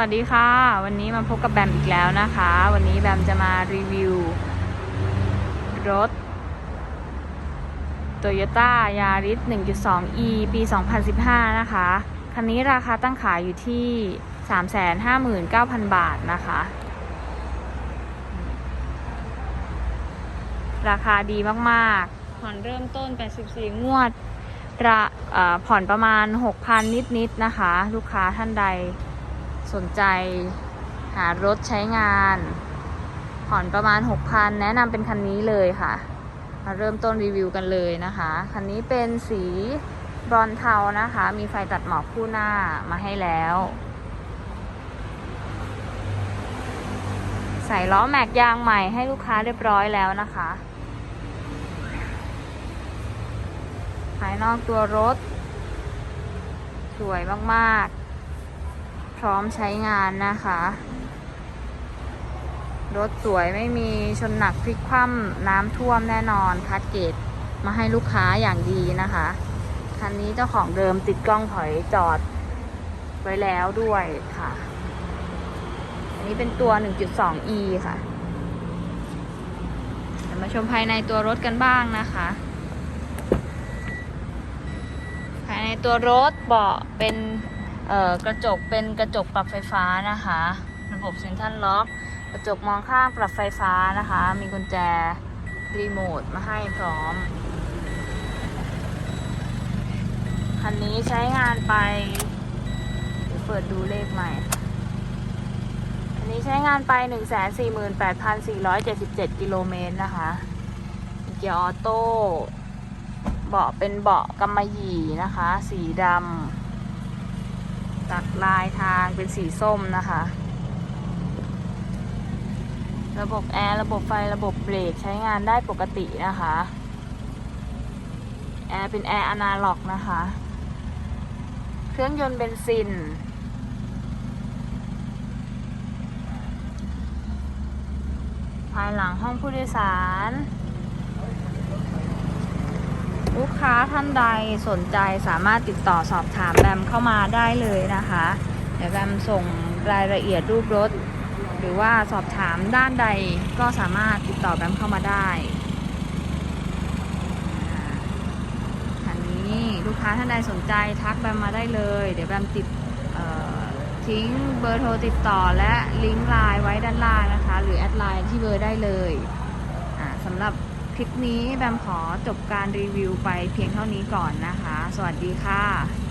วัสดีค่ะ วันนี้มาพบกับแบมอีกแล้วนะคะ วันนี้แบมจะมารีวิว รถ Toyota Yaris 1.2e ปี 2015 นะคะ คันนี้ราคาตั้งขายอยู่ที่ 359,000 บาทนะคะ ราคาดีมากๆ ผ่อนเริ่มต้น 84 งวดระผ่อนประมาณ 6,000 นิดๆ นะคะ ลูกค้าท่านใด สนใจหารถใช้งาน ผ่อนประมาณ 6,000 แนะนำเป็นคันนี้เลยค่ะ มาเริ่มต้นรีวิวกันเลยนะคะ คันนี้เป็นสีบรอนเทานะคะ มีไฟตัดหมอกคู่หน้ามาให้แล้ว ใส่ล้อแม็กยางใหม่ให้ลูกค้าเรียบร้อยแล้วนะคะ ภายนอกตัวรถ สวยมาก ๆ พร้อมใช้งานนะคะ รถสวยไม่มีชนหนักพลิกคว่ำน้ำท่วมแน่นอนคัดเกตมาให้ลูกค้าอย่างดีนะคะ คันนี้เจ้าของเดิมติดกล้องถอยจอดไว้แล้วด้วยค่ะ อันนี้เป็นตัว 1.2e ค่ะมาชมภายในตัวรถกันบ้างนะคะ ภายในตัวรถเบาะเป็น กระจกเป็นกระจกปรับไฟฟ้านะคะ ระบบเซ็นทรัลล็อก กระจกมองข้างปรับไฟฟ้านะคะ มีกุญแจรีโมทมาให้พร้อม คันนี้ใช้งานไปเปิดดูเลขใหม่คันนี้ใช้งานไป 148,477 กิโลเมตรนะคะเกียร์ออโต้ เบาะเป็นเบาะกำมะหยี่นะคะ สีดำ ตัดลายทางเป็นสีส้มนะคะ ระบบแอร์ระบบไฟระบบเบรกใช้งานได้ปกตินะคะ แอร์เป็นแอร์อนาล็อกนะคะ เครื่องยนต์เบนซินภายหลังห้องผู้โดยสาร ลูกค้าท่านใดสนใจสามารถติดต่อสอบถามแบมเข้ามาได้เลยนะคะ เดี๋ยวแบมส่งรายละเอียดรูปรถ หรือว่าสอบถามด้านใดก็สามารถติดต่อแบมเข้ามาได้อ่าอันนี้ลูกค้าท่านใดสนใจทักแบมมาได้เลย เดี๋ยวแบมติดทิ้งเบอร์โทรติดต่อและลิงก์ไลน์ไว้ด้านล่างนะคะ หรือแอดไลน์ที่เบอร์ได้เลยสำหรับ คลิปนี้แบมขอจบการรีวิวไปเพียงเท่านี้ก่อนนะคะ สวัสดีค่ะ